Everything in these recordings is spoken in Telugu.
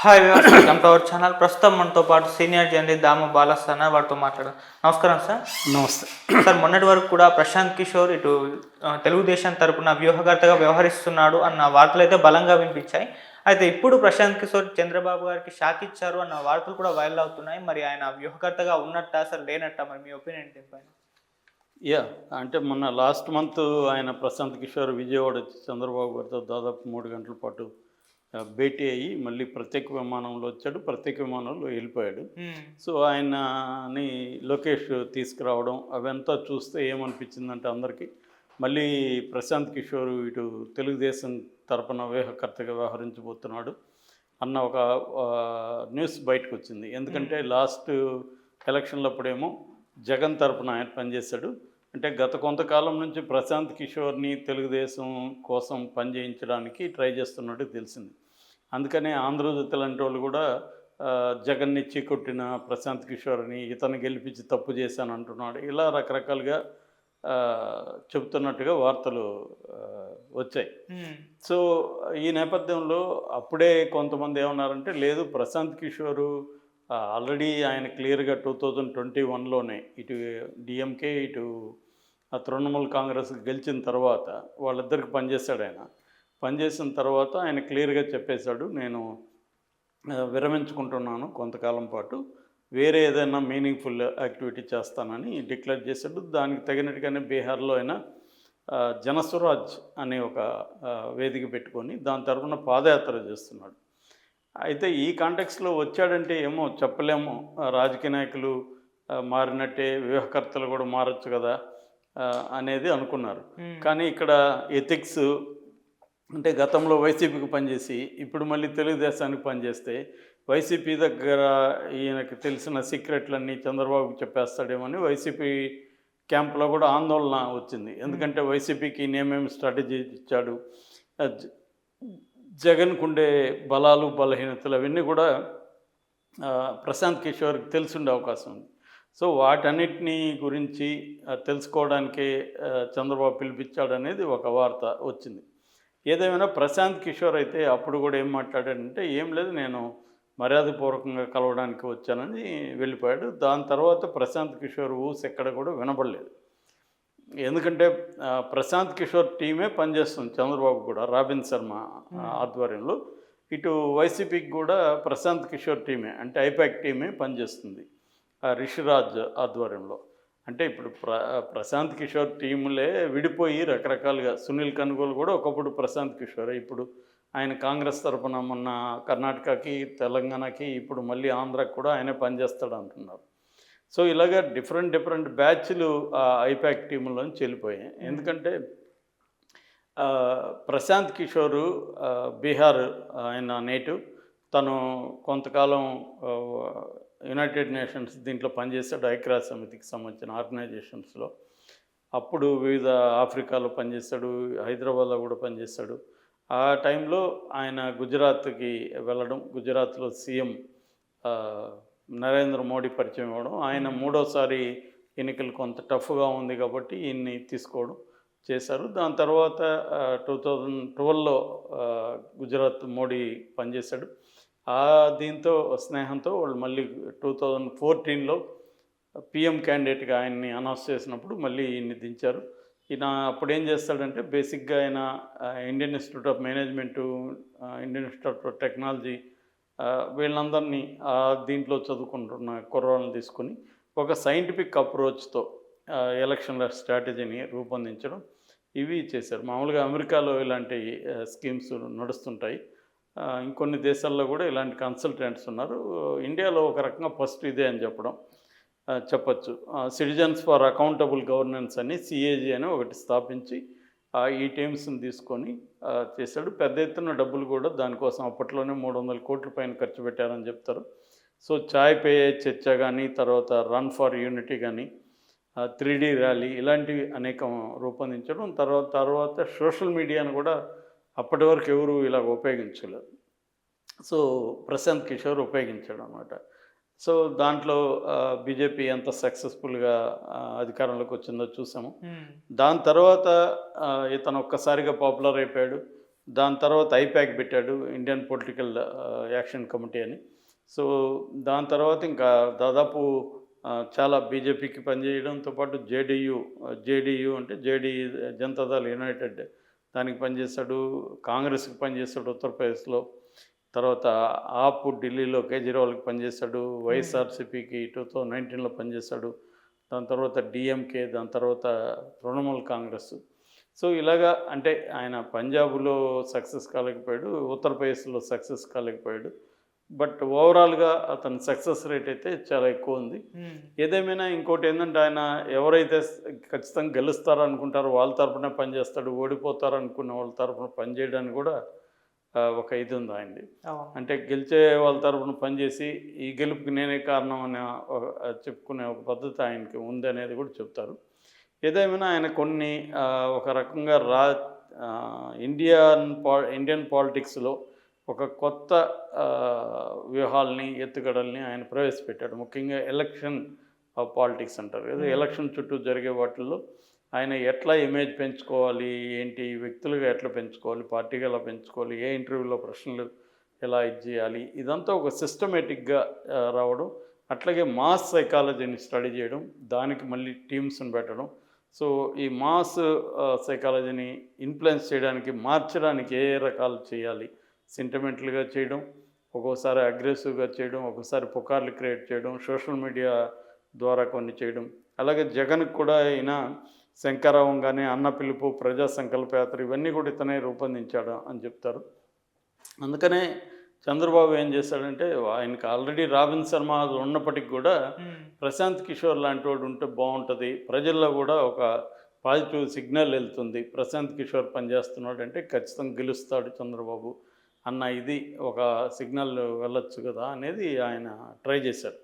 Hi welcome to our channel ప్రస్తుతం మనతో పాటు సీనియర్ జర్నలిస్ట్ దామ బాలస్థాన వారితో మాట్లాడడం నమస్కారం సార్. నమస్తే. సార్ మొన్నటి వరకు కూడా ప్రశాంత్ కిషోర్ ఇటు తెలుగుదేశం తరపున వ్యూహకర్తగా వ్యవహరిస్తున్నాడు అన్న వార్తలు అయితే బలంగా వినిపించాయి. అయితే ఇప్పుడు ప్రశాంత్ కిషోర్ చంద్రబాబు గారికి షాక్ ఇచ్చారు అన్న వార్తలు కూడా వైరల్ అవుతున్నాయి. మరి ఆయన వ్యూహకర్తగా ఉన్నట్ట అసలు లేనట్ట? మరి మీ ఒపీనియన్ దీనిపైన? యా అంటే మొన్న లాస్ట్ మంత్ ఆయన ప్రశాంత్ కిషోర్ విజయవాడ వచ్చి చంద్రబాబు గారితో దాదాపు మూడు గంటల పాటు భేటీ అయ్యి మళ్ళీ ప్రత్యేక విమానంలో వచ్చాడు ప్రత్యేక విమానంలో వెళ్ళిపోయాడు. సో ఆయనని లోకేష్ తీసుకురావడం అవంతా చూస్తే ఏమనిపించిందంటే అందరికీ మళ్ళీ ప్రశాంత్ కిషోర్ ఇటు తెలుగుదేశం తరపున వ్యూహకర్తగా వ్యవహరించబోతున్నాడు అన్న ఒక న్యూస్ బయటకు వచ్చింది. ఎందుకంటే లాస్ట్ ఎలక్షన్లప్పుడేమో జగన్ తరపున ఆయన పనిచేశాడు. అంటే గత కొంతకాలం నుంచి ప్రశాంత్ కిషోర్ని తెలుగుదేశం కోసం పనిచేయించడానికి ట్రై చేస్తున్నట్టు తెలిసింది. అందుకనే ఆంధ్రజ్యోతి లాంటి వాళ్ళు కూడా జగన్ని చీకొట్టిన ప్రశాంత్ కిషోర్ని ఇతను గెలిపించి తప్పు చేశాను అంటున్నాడు. ఇలా రకరకాలుగా చెబుతున్నట్టుగా వార్తలు వచ్చాయి. సో ఈ నేపథ్యంలో అప్పుడే కొంతమంది ఏమన్నారంటే లేదు ప్రశాంత్ కిషోరు ఆల్రెడీ ఆయన క్లియర్గా టూ థౌజండ్ ట్వంటీ వన్లోనే ఇటు డిఎంకే ఇటు తృణమూల్ కాంగ్రెస్ గెలిచిన తర్వాత వాళ్ళిద్దరికి పనిచేశాడు ఆయన. పనిచేసిన తర్వాత ఆయన క్లియర్గా చెప్పేశాడు. నేను విరమించుకుంటున్నాను కొంతకాలం పాటు. వేరే ఏదైనా మీనింగ్ఫుల్ యాక్టివిటీ చేస్తానని డిక్లేర్ చేశాడు. దానికి తగినట్టుగానే బీహార్లో ఆయన ఆ, జనస్వరాజ్ అనే ఒక వేదిక పెట్టుకొని దాని తరఫున పాదయాత్ర చేస్తున్నాడు. అయితే ఈ కాంటెక్స్లో వచ్చాడంటే ఏమో చెప్పలేము. రాజకీయ నాయకులు మారినట్టే వ్యూహకర్తలు కూడా మారచ్చు కదా అనేది అనుకున్నారు. కానీ ఇక్కడ ఎథిక్స్ అంటే గతంలో వైసీపీకి పనిచేసి ఇప్పుడు మళ్ళీ తెలుగుదేశానికి పనిచేస్తే వైసీపీ దగ్గర ఈయనకి తెలిసిన సీక్రెట్లన్నీ చంద్రబాబుకి చెప్పేస్తాడేమని వైసీపీ క్యాంప్లో కూడా ఆందోళన వచ్చింది. ఎందుకంటే వైసీపీకి నేమేమి స్ట్రాటజీ ఇచ్చాడు జగన్కుండే బలాలు బలహీనతలు అవన్నీ కూడా ప్రశాంత్ కిషోర్కి తెలిసిండే అవకాశం ఉంది. సో వాటన్నిటినీ గురించి తెలుసుకోవడానికి తెలుసుకోవడానికే చంద్రబాబు పిలిపించాడు అనేది ఒక వార్త వచ్చింది. ఏదేమైనా ప్రశాంత్ కిషోర్ అయితే అప్పుడు కూడా ఏం మాట్లాడాడంటే ఏం లేదు నేను మర్యాదపూర్వకంగా కలవడానికి వచ్చానని వెళ్ళిపోయాడు. దాని తర్వాత ప్రశాంత్ కిషోర్ ఊసి ఎక్కడ కూడా వినపడలేదు ఎందుకంటే ప్రశాంత్ కిషోర్ టీమే పనిచేస్తుంది చంద్రబాబు కూడా రాబిన్ శర్మ ఆధ్వర్యంలో. ఇటు వైసీపీకి కూడా ప్రశాంత్ కిషోర్ టీమే అంటే ఐపాక్ టీమే పనిచేస్తుంది ఆ, రిషిరాజ్ ఆధ్వర్యంలో. అంటే ఇప్పుడు ప్ర ప్రశాంత్ కిషోర్ టీములే విడిపోయి రకరకాలుగా సునీల్ కనుగోలు కూడా ఒకప్పుడు ప్రశాంత్ కిషోర్. ఇప్పుడు ఆయన కాంగ్రెస్ తరపున మొన్న కర్ణాటకకి తెలంగాణకి ఇప్పుడు మళ్ళీ ఆంధ్రాకి కూడా ఆయనే పనిచేస్తాడు అంటున్నారు. సో ఇలాగ డిఫరెంట్ డిఫరెంట్ బ్యాచ్లు ఆ ఐపాక్ టీములోంచి వెళ్ళిపోయాయి ఎందుకంటే ప్రశాంత్ కిషోరు బీహార్ ఆయన నేటివ్. తను కొంతకాలం యునైటెడ్ నేషన్స్ దీంట్లో పనిచేశాడు ఐక్యరాజ్య సమితికి సంబంధించిన ఆర్గనైజేషన్స్లో. అప్పుడు వివిధ ఆఫ్రికాలో పనిచేశాడు హైదరాబాద్లో కూడా పనిచేశాడు ఆ టైంలో ఆయన గుజరాత్కి వెళ్ళడం గుజరాత్లో సీఎం నరేంద్ర మోడీ పరిచయం ఇవ్వడం ఆయన మూడోసారి ఎన్నికలు కొంత టఫ్గా ఉంది కాబట్టి ఈయన్ని తీసుకోవడం చేశారు. దాని తర్వాత టూ థౌజండ్ ట్వెల్వ్లో గుజరాత్ మోడీ పనిచేశాడు. ఆ దీంతో స్నేహంతో వాళ్ళు మళ్ళీ టూ థౌజండ్ ఫోర్టీన్లో పిఎం క్యాండిడేట్గా ఆయన్ని అనౌన్స్ చేసినప్పుడు మళ్ళీ ఈయన్ని దించారు. ఈయన అప్పుడు ఏం చేస్తాడంటే బేసిక్గా ఆయన Indian institute of management Indian institute of technology వీళ్ళందరినీ ఆ దీంట్లో చదువుకుంటున్న కుర్రాలను తీసుకొని ఒక సైంటిఫిక్ అప్రోచ్తో ఎలక్షన్ల స్ట్రాటజీని రూపొందించడం ఇవి చేశారు. మామూలుగా అమెరికాలో ఇలాంటి స్కీమ్స్ నడుస్తుంటాయి. ఇంకొన్ని దేశాల్లో కూడా ఇలాంటి కన్సల్టెంట్స్ ఉన్నారు. ఇండియాలో ఒక రకంగా ఫస్ట్ ఇదే అని చెప్పడం చెప్పచ్చు. సిటిజన్స్ ఫర్ అకౌంటబుల్ గవర్నెన్స్ అని సిఏజీ అని ఒకటి స్థాపించి ఈ టీమ్స్ని తీసుకొని చేశాడు. పెద్ద ఎత్తున డబ్బులు కూడా దానికోసం అప్పట్లోనే మూడు వందల కోట్ల పైన ఖర్చు పెట్టారని చెప్తారు. సో చాయ్ పే చర్చ కానీ తర్వాత రన్ ఫర్ యూనిటీ కానీ త్రీ డీ ర్యాలీ ఇలాంటివి అనేకం రూపొందించడం తర్వాత తర్వాత సోషల్ మీడియాను కూడా అప్పటి వరకు ఎవరు ఇలా ఉపయోగించలేదు. సో ప్రశాంత్ కిషోర్ ఉపయోగించాడు అనమాట సో దాంట్లో బీజేపీ ఎంత సక్సెస్ఫుల్గా అధికారంలోకి వచ్చిందో చూసాము. మ్మ్. దాని తర్వాత ఇతను ఒక్కసారిగా పాపులర్ అయిపోయాడు. దాని తర్వాత ఐప్యాక్ పెట్టాడు ఇండియన్ పొలిటికల్ యాక్షన్ కమిటీ అని. సో దాని తర్వాత ఇంకా దాదాపు చాలా బీజేపీకి పనిచేయడంతో పాటు జేడీయూ జేడీయూ అంటే జేడీ జనతాదళ్ యునైటెడ్ దానికి పనిచేశాడు కాంగ్రెస్కి పనిచేశాడు ఉత్తరప్రదేశ్లో. తర్వాత ఆప్ ఢిల్లీలో కేజ్రీవాల్కి పనిచేశాడు వైఎస్ఆర్సీపీకి టూ థౌజండ్ నైన్టీన్లో పనిచేశాడు దాని తర్వాత డిఎంకే దాని తర్వాత తృణమూల్ కాంగ్రెస్. సో ఇలాగా అంటే ఆయన పంజాబ్లో సక్సెస్ కాలేకపోయాడు ఉత్తరప్రదేశ్లో సక్సెస్ కాలేకపోయాడు. బట్ ఓవరాల్గా అతని సక్సెస్ రేట్ అయితే చాలా ఎక్కువ ఉంది. ఏదేమైనా ఇంకోటి ఏంటంటే ఆయన ఎవరైతే ఖచ్చితంగా గెలుస్తారో అనుకుంటారో వాళ్ళ తరపున పనిచేస్తాడు ఓడిపోతారు అనుకున్న వాళ్ళ తరపున పనిచేయడానికి కూడా ఒక ఇది ఉంది ఆయనది. అంటే గెలిచే వాళ్ళ తరపున పనిచేసి ఈ గెలుపుకి నేనే కారణం అనే ఒక- చెప్పుకునే ఒక పద్ధతి ఆయనకి ఉంది అనేది కూడా చెప్తారు. ఏదేమైనా ఆయన కొన్ని ఒక రకంగా రా ఇండియన్ పా ఇండియన్ పాలిటిక్స్లో ఒక కొత్త వ్యూహాల్ని ఎత్తుగడల్ని ఆయన ప్రవేశపెట్టాడు. ముఖ్యంగా ఎలక్షన్ పాలిటిక్స్ అంటారు కదా. ఎలక్షన్ చుట్టూ జరిగే వాటిల్లో ఆయన ఎట్లా ఇమేజ్ పెంచుకోవాలి ఏంటి వ్యక్తులుగా ఎట్లా పెంచుకోవాలి పార్టీగా ఎలా పెంచుకోవాలి ఏ ఇంటర్వ్యూలో ప్రశ్నలు ఎలా ఇది చేయాలి ఇదంతా ఒక సిస్టమేటిక్గా రావడం అట్లాగే మాస్ సైకాలజీని స్టడీ చేయడం దానికి మళ్ళీ టీమ్స్ని పెట్టడం. సో ఈ మాస్ సైకాలజీని ఇన్ఫ్లుయెన్స్ చేయడానికి మార్చడానికి ఏ రకాలు చేయాలి సెంటిమెంటల్గా చేయడం ఒక్కోసారి అగ్రెసివ్గా చేయడం ఒక్కోసారి పుకార్లు క్రియేట్ చేయడం సోషల్ మీడియా ద్వారా కొన్ని చేయడం. అలాగే జగన్కి కూడా ఈయన శంకరావం కానీ అన్న పిలుపు ప్రజా సంకల్ప యాత్ర ఇవన్నీ కూడా ఇతనే రూపొందించాడు అని చెప్తారు. అందుకనే చంద్రబాబు ఏం చేశాడంటే ఆయనకి ఆల్రెడీ రాబిన్ శర్మ ఉన్నప్పటికీ కూడా. ప్రశాంత్ కిషోర్ లాంటి వాడు ఉంటే బాగుంటుంది. ప్రజల్లో కూడా ఒక పాజిటివ్ సిగ్నల్ వెళ్తుంది. ప్రశాంత్ కిషోర్ పనిచేస్తున్నాడు అంటే ఖచ్చితంగా గెలుస్తాడు చంద్రబాబు. అన్న ఇది ఒక సిగ్నల్ వెళ్ళొచ్చు కదా అనేది ఆయన ట్రై చేశాడు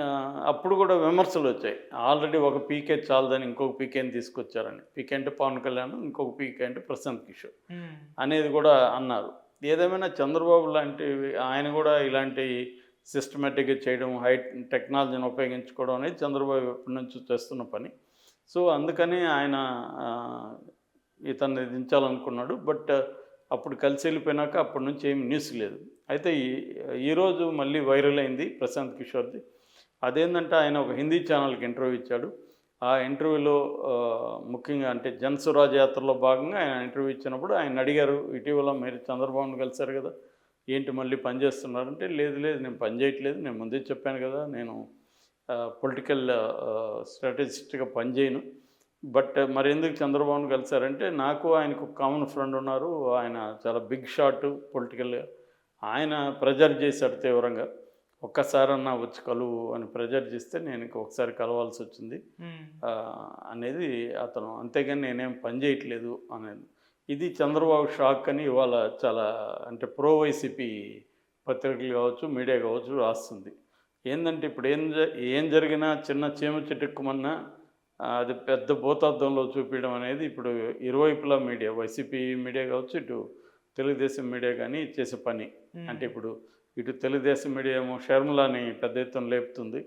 ఆ, అప్పుడు కూడా విమర్శలు వచ్చాయి. ఆల్రెడీ ఒక పీకే చాలదని ఇంకొక పీకేని తీసుకొచ్చారని. పీకే అంటే పవన్ కళ్యాణ్ ఇంకొక పీకే అంటే ప్రశాంత్ కిషోర్. అనేది కూడా అన్నారు. ఏదేమైనా చంద్రబాబు లాంటి ఆయన కూడా ఇలాంటి సిస్టమేటిక్గా చేయడం హై టెక్నాలజీని ఉపయోగించుకోవడం అనేది చంద్రబాబు ఎప్పటి నుంచి చేస్తున్న పని. సో అందుకని ఆయన ఇతన్ని దించాలనుకున్నాడు. బట్ అప్పుడు కలిసి వెళ్ళిపోయినాక అప్పటి నుంచి ఏం న్యూస్ లేదు. అయితే ఈ ఈరోజు మళ్ళీ వైరల్ అయింది ప్రశాంత్ కిషోర్ది. అదేంటంటే ఆయన ఒక హిందీ ఛానల్కి ఇంటర్వ్యూ ఇచ్చాడు. ఆ ఇంటర్వ్యూలో ముఖ్యంగా అంటే జనస్వరాజ్ యాత్రలో భాగంగా ఆయన ఇంటర్వ్యూ ఇచ్చినప్పుడు ఆయన అడిగారు ఇటీవల మీరు చంద్రబాబును కలిశారు కదా ఏంటి మళ్ళీ పనిచేస్తున్నారంటే లేదు లేదు నేను పనిచేయట్లేదు నేను ముందే చెప్పాను కదా నేను పొలిటికల్ స్ట్రాటజిస్ట్గా పనిచేయను బట్ మరి ఎందుకు చంద్రబాబును కలిశారంటే నాకు ఆయనకు కామన్ ఫ్రెండ్ ఉన్నారు. ఆయన చాలా బిగ్ షాట్ పొలిటికల్గా ఆయన ప్రెజర్ చేశాడు తీవ్రంగా. ఒక్కసారన్నా వచ్చి కలువు అని ప్రెజర్ చేస్తే నేను ఒకసారి కలవాల్సి వచ్చింది. ఆ, అనేది అతను అంతేగాని నేనేం పని చేయట్లేదు అనేది. ఇది చంద్రబాబు షాక్ అని ఇవాళ చాలా అంటే ప్రో వైసీపీ పత్రికలు కావచ్చు మీడియా కావచ్చు రాస్తుంది. ఏంటంటే ఇప్పుడు ఏం ఏం జరిగినా చిన్న చీమ చిటుక్కుమన్నా ఆ, అది పెద్ద భూతార్థంలో చూపించడం అనేది ఇప్పుడు ఇరువైపులా మీడియా వైసీపీ మీడియా కావచ్చు ఇటు తెలుగుదేశం మీడియా కానీ చేసే పని. అంటే ఇప్పుడు ఇటు తెలుగుదేశం మీడియా ఏమో షర్మిలాని పెద్ద ఎత్తున లేపుతుంది.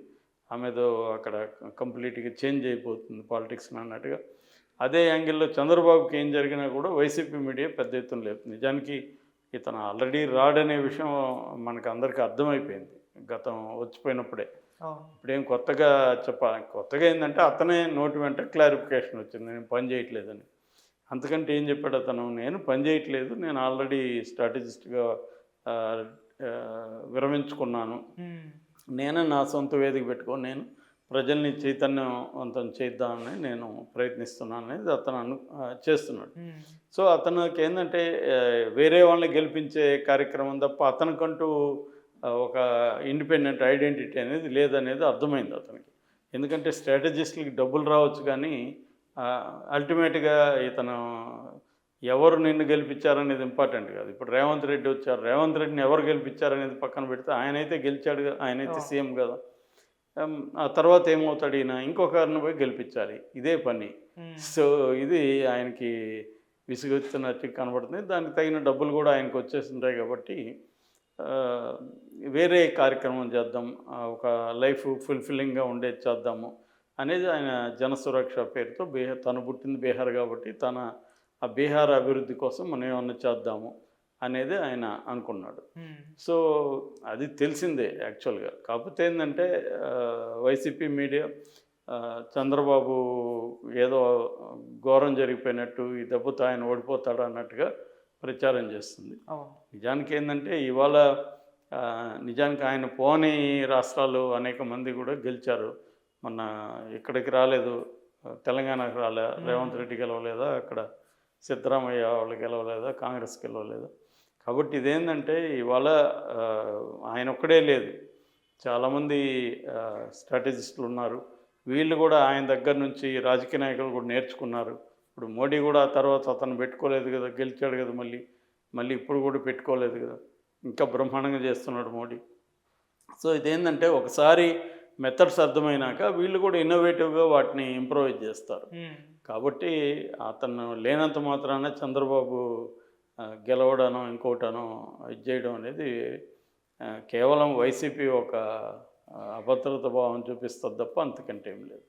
ఆమెదో అక్కడ కంప్లీట్గా చేంజ్ అయిపోతుంది పాలిటిక్స్ అన్నట్టుగా. అదే యాంగిల్లో చంద్రబాబుకి ఏం జరిగినా కూడా వైసీపీ మీడియా పెద్ద ఎత్తున లేపుతుంది. నిజానికి ఇతను ఆల్రెడీ రాడనే విషయం మనకు అందరికీ అర్థమైపోయింది గతం వచ్చిపోయినప్పుడే. ఇప్పుడేం కొత్తగా చెప్పాలి కొత్తగా ఏంటంటే అతనే నోటి వెంట క్లారిఫికేషన్ వచ్చింది. నేను పని చేయట్లేదని. అంతకంటే ఏం చెప్పాడు అతను? నేను పని చేయట్లేదు. నేను ఆల్రెడీ స్ట్రాటజిస్ట్గా విరమించుకున్నాను. నేనే నా సొంత వేదిక పెట్టుకొని నేను ప్రజల్ని చైతన్యవంతం చేద్దామని నేను ప్రయత్నిస్తున్నాను అనేది అతను అను చేస్తున్నాడు. సో అతనికి ఏంటంటే వేరే వాళ్ళని గెలిపించే కార్యక్రమం తప్ప అతనికంటూ ఒక ఇండిపెండెంట్ ఐడెంటిటీ అనేది లేదనేది అర్థమైంది అతనికి. ఎందుకంటే స్ట్రాటజిస్టులకి డబ్బులు రావచ్చు కానీ అల్టిమేట్గా ఇతను ఎవరు నిన్ను గెలిపించారనేది ఇంపార్టెంట్ కాదు. ఇప్పుడు రేవంత్ రెడ్డి వచ్చారు. రేవంత్ రెడ్డిని ఎవరు గెలిపించారనేది పక్కన పెడితే ఆయనైతే గెలిచాడు ఆయనైతే. సీఎం కదా. ఆ తర్వాత ఏమవుతాడు ఈయన? ఇంకొకరిని పోయి గెలిపించాలి. ఇదే పని. సో ఇది ఆయనకి విసుగొచ్చినట్టు కనబడుతుంది. దానికి తగిన డబ్బులు కూడా ఆయనకు వచ్చేస్తుంటాయి కాబట్టి వేరే కార్యక్రమం చేద్దాం ఒక లైఫ్ ఫుల్ఫిల్లింగ్గా ఉండేది చేద్దాము అనేది ఆయన జనసురక్ష పేరుతో బీహార్ తను పుట్టింది బీహార్ కాబట్టి తన ఆ బీహార్ అభివృద్ధి కోసం మనం ఏమన్నా చేద్దాము అనేది ఆయన అనుకున్నాడు. సో అది తెలిసిందే యాక్చువల్గా. కాకపోతే ఏంటంటే వైసీపీ మీడియా చంద్రబాబు ఏదో ఘోరం జరిగిపోయినట్టు ఈ దెబ్బతో ఆయన ఓడిపోతాడు అన్నట్టుగా ప్రచారం చేస్తుంది. నిజానికి ఏంటంటే ఇవాళ నిజానికి ఆయన పోని రాష్ట్రాలు అనేక మంది కూడా గెలిచారు. మొన్న ఇక్కడికి రాలేదు తెలంగాణకు రాలే రేవంత్ రెడ్డి గెలవలేదా అక్కడ సిద్ధరామయ్య వాళ్ళు గెలవలేదా కాంగ్రెస్ గెలవలేదా? కాబట్టి ఇదేంటంటే ఇవాళ ఆయన ఒక్కడే లేదు. చాలామంది స్ట్రాటజిస్టులు ఉన్నారు. వీళ్ళు కూడా ఆయన దగ్గర నుంచి రాజకీయ నాయకులు కూడా నేర్చుకున్నారు. ఇప్పుడు మోడీ కూడా ఆ తర్వాత అతను పెట్టుకోలేదు కదా గెలిచాడు కదా మళ్ళీ. మళ్ళీ ఇప్పుడు కూడా పెట్టుకోలేదు కదా. ఇంకా బ్రహ్మాండంగా చేస్తున్నాడు మోడీ. సో ఇదేంటంటే ఒకసారి మెథడ్స్ అర్థమైనాక వీళ్ళు కూడా ఇన్నోవేటివ్గా వాటిని ఇంప్రూవైజ్ చేస్తారు. కాబట్టి అతను లేనంత మాత్రాన చంద్రబాబు గెలవడనో ఇంకోటనో ఇది చేయడం అనేది కేవలం వైసీపీ ఒక అభద్రత భావం చూపిస్తుంది తప్ప అంతకంటే ఏం లేదు.